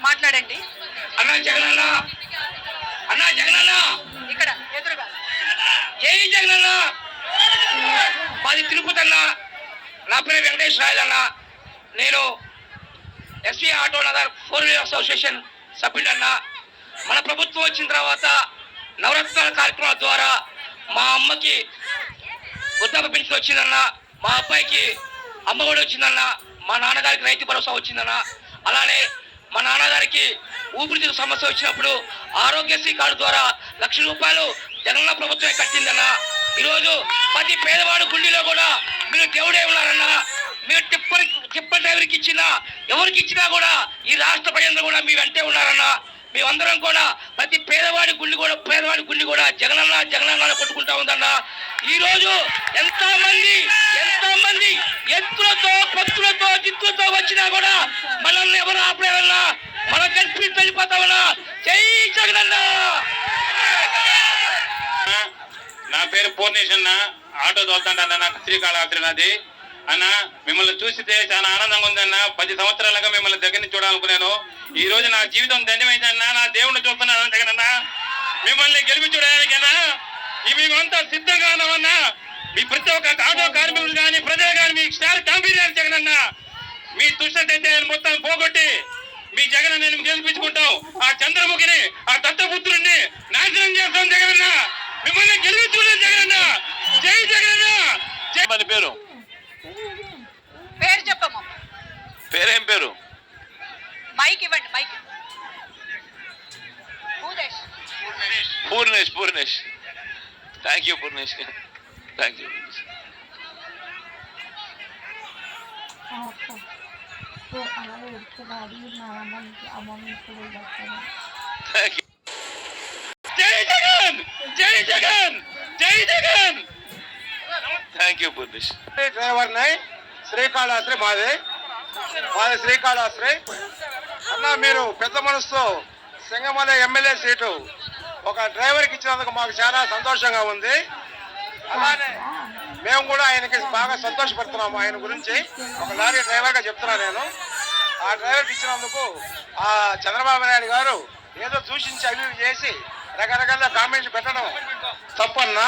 మాట్లాడండి. అన్నా జగనన్న. అన్నా జగనన్న. ఇక్కడ ఎదురుగా. జై జగనన్న. మాది తిరుపతి అన్న నా పేరు వెంకటేష్ రాయల్ అన్న. నేను SV auto Nagar four wheeler association సభ్యుడన్న మన ప్రభుత్వం వచ్చిన తర్వాత నవరత్నాల కార్యక్రమాల ద్వారా మా అమ్మకి వృద్ధాప్య పెన్షన్ వచ్చిందన్న. మా అబ్బాయికి అమ్మఒడి వచ్చిందన్న. మా నాన్నగారికి రైతు భరోసా వచ్చిందన్న. అలానే మా నాన్నగారికి ఊపిరితిత్తు సమస్య వచ్చినప్పుడు ఆరోగ్యశ్రీ కార్డు ద్వారా లక్ష రూపాయలు జగనన్న ప్రభుత్వమే కట్టిందన్న. ఈరోజు ప్రతి పేదవాడు గుండెలో కూడా మీరు దేవుడే ఉన్నారన్న. మీరు టిప్పర్ టిప్పర్ డ్రైవర్కి ఇచ్చినా ఎవరికి ఇచ్చినా కూడా ఈ రాష్ట్ర ప్రజలందరూ కూడా మీ వెంటే ఉన్నారన్న. మేమందరం కూడా ప్రతి పేదవాడి గుండి కూడా పేదవాడి గుండి కూడా జగనన్న జగనన్న కొట్టుకుంటా ఉందన్న. ఈరోజు ఎంతమంది ఎంత మంది ఎత్తులతో పత్తులతో జిత్తులతో వచ్చినా కూడా మనల్ని ఎవరు ఆపలేరన్నా మన కలిసి వెళ్ళిపోతామన్నా జై నా పేరు పూర్ణేష్ అన్న. ఆటో తోలుతాంట నాకు శ్రీకాళహస్తి నాది. అన్న మిమ్మల్ని చూస్తే చాలా ఆనందంగా ఉందన్న పది సంవత్సరాలుగా మిమ్మల్ని దగ్గర నుంచి చూడాలనుకున్నాను. ఈ రోజు నా జీవితం ధన్యమైందన్న నా దేవుణ్ణి చూస్తున్నాను. జగనన్న మిమ్మల్ని గెలిపి చూడడానికన్నా ఈ మేమంతా సిద్ధంగా ఉన్నామన్నా మీ ప్రతి ఒక్క ఆటో కార్మికులు కానీ ప్రజలు కానీ మీకు స్టార్ కాంపీరియర్ జగనన్న. మీ దుష్టతైతే మొత్తం పోగొట్టి మీ జగన్ నేను గెలిపించుకుంటాం. ఆ చంద్రముఖిని ఆ దత్తపుత్రుడిని నాశనం చేస్తాం జగనన్న. మిమ్మల్ని గెలిపించుకుంటాం జగనన్న. జై జగనన్న. జై మన పేరు? పేరు చెప్పము పేరేం పేరు? మైక్ ఇవ్వండి mike. Bhudesh. Purnesh Purnesh. Thank you Purnesh. Thank you జై జగన్ జై జగన్ జై Jagan thank you Purnesh driver నై శ్రీకాళహస్త్రి మాదే. మాది శ్రీకాళహస్త్రి అన్న మీరు పెద్ద మనసుతో సింగమల ఎమ్మెల్యే సీటు ఒక డ్రైవర్కి ఇచ్చినందుకు మాకు చాలా సంతోషంగా ఉంది. అలానే మేము కూడా ఆయనకి బాగా సంతోషపడుతున్నాము. ఆయన గురించి ఒక లారీ డ్రైవర్గా చెప్తున్నా నేను. ఆ డ్రైవర్కి ఇచ్చినందుకు ఆ చంద్రబాబు నాయుడు గారు ఏదో సూచించి అవి చేసి రకరకాల కామెంట్స్ పెట్టడం తప్పన్నా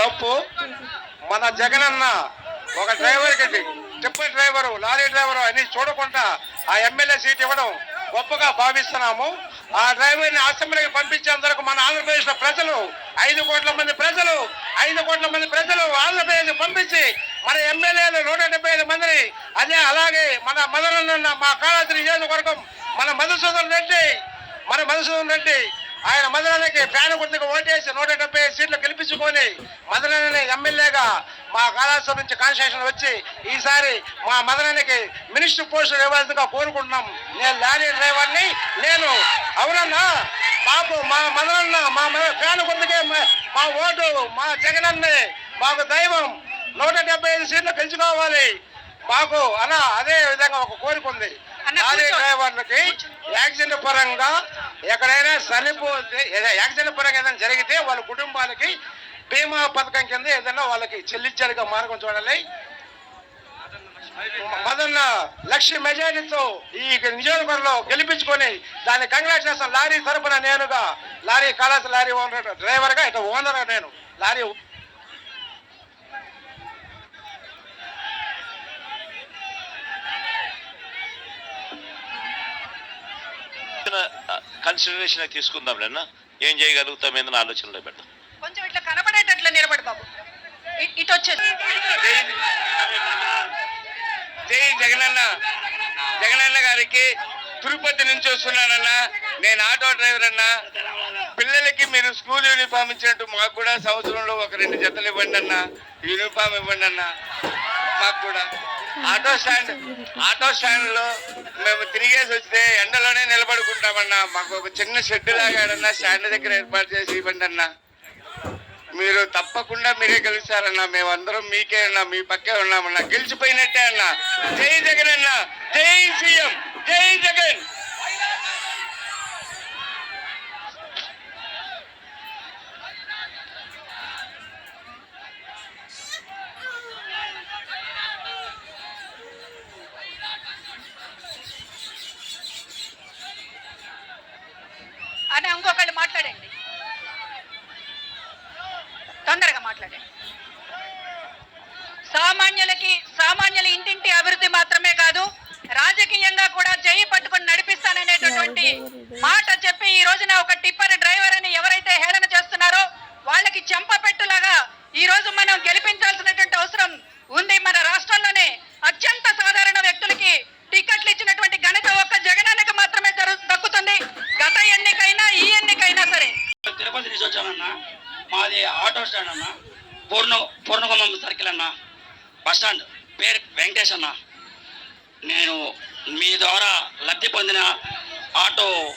తప్పు. మన జగన్ అన్న ఒక డ్రైవర్కి టిప్పర్ డ్రైవరు లారీ డ్రైవరు అని చూడకుండా ఆ ఎమ్మెల్యే సీట్ ఇవ్వడం గొప్పగా భావిస్తున్నాము. ఆ డ్రైవర్ని అసెంబ్లీకి పంపించేందుకు మన ఆంధ్రప్రదేశ్లో ప్రజలు ఐదు కోట్ల మంది ప్రజలు ఐదు కోట్ల మంది ప్రజలు ఆంధ్రప్రదేశ్ పంపించి మన ఎమ్మెల్యేలు నూట డెబ్బై ఐదు మందిని అదే అలాగే మన మదనన్న మా కాళాద్రి నియోజకవర్గం మన మధుసూదన్ రెడ్డి మన మధుసూదన్ రెడ్డి ఆయన మదనానికి ఫ్యాన్ గుర్తుకు ఓటేసి నూట డెబ్బై ఐదు సీట్లు గెలిపించుకొని మదనాన్ని ఎమ్మెల్యేగా మా కళాశాల నుంచి కాన్స్టిట్యూషన్ వచ్చి ఈసారి మా మదనానికి మినిస్టర్ పోస్టులు ఇవ్వాల్సిందిగా కోరుకుంటున్నాం. నేను లారీ డ్రైవర్ని నేను అవునన్నా మాకు మా మదనన్న మా ఫ్యాన్ గుర్తుకే మా- ఓటు మా జగనన్నే మాకు దైవం. నూట డెబ్బై ఐదు సీట్లు గెలుచుకోవాలి. మాకు అన్న అదే విధంగా ఒక కోరిక ఉంది. లారీ. డ్రైవర్లకి యాక్సిడెంట్ పరంగా ఎక్కడైనా చనిపోతే యాక్సిడెంట్ పరంగా ఏదైనా జరిగితే వాళ్ళ కుటుంబాలకి బీమా పథకం కింద ఏదైనా వాళ్ళకి చెల్లించాలిగా మార్గం చూడాలి. మదన్న లక్ష మెజారిటీతో ఈ నియోజకవర్గంలో గెలిపించుకొని దాన్ని కంగ్రాట్ చేస్తాను లారీ తరపున నేనుగా లారీ కళాశాల లారీ ఓనర్ డ్రైవర్గా ఇటు ఓనర్ నేను లారీ కన్సిడరేషన్ తీసుకుందాం లేనా ఏం చేయగలుగుతాం ఏందని ఆలోచనలో పెడతాం కొంచెం ఇట్లా కనపడేటట్లు నిలబడి బాబు. ఇటు వచ్చేసి. జై జగనన్న. జగనన్న గారికి తిరుపతి నుంచి వస్తున్నానన్న. నేను ఆటో డ్రైవర్ అన్న. పిల్లలకి మీరు స్కూల్ యూనిఫామ్ ఇచ్చినట్టు మాకు కూడా సంవత్సరంలో ఒక రెండు జతలు ఇవ్వండి అన్న. యూనిఫామ్ ఇవ్వండి అన్న. మాకు కూడా. ఆటో స్టాండ్ ఆటో స్టాండ్లో మేము తిరిగేసి వస్తే ఎండలోనే నిలబడుకుంటామన్నా. మాకు ఒక చిన్న షెడ్ లాగాడన్నా. స్టాండ్ దగ్గర ఏర్పాటు చేసి ఇవ్వండి అన్నా. మీరు తప్పకుండా మీరే గెలుస్తారన్నా మేమందరం మీకే అన్నా మీ పక్కే ఉన్నామన్నా గెలిచిపోయినట్టే అన్నా. జై జగన్ అన్నా. జై సీఎం. జై జగన్. మాట్లాడాను సామాన్యులకి సామాన్యుల ఇంటింటి అభివృద్ధి మాత్రమే కాదు రాజకీయంగా కూడా జై పట్టుకుని నడిపిస్తాననేటటువంటి మాట చెప్పి ఈ రోజున ఒక టిప్పర్ డ్రైవర్ అని ఎవరైతే హేళన చేస్తున్నారో వాళ్ళకి చెంపపెట్టులాగా ఈ రోజు మనం గెలిపించాల్సినటువంటి అవసరం ఉంది మన రాష్ట్రంలోనే. అత్యంత పూర్ణ పూర్ణగుమం సర్కిల్ అన్న. Bus stand. పేరు వెంకటేష్ అన్న. నేను మీ ద్వారా లబ్ధి పొందిన ఆటో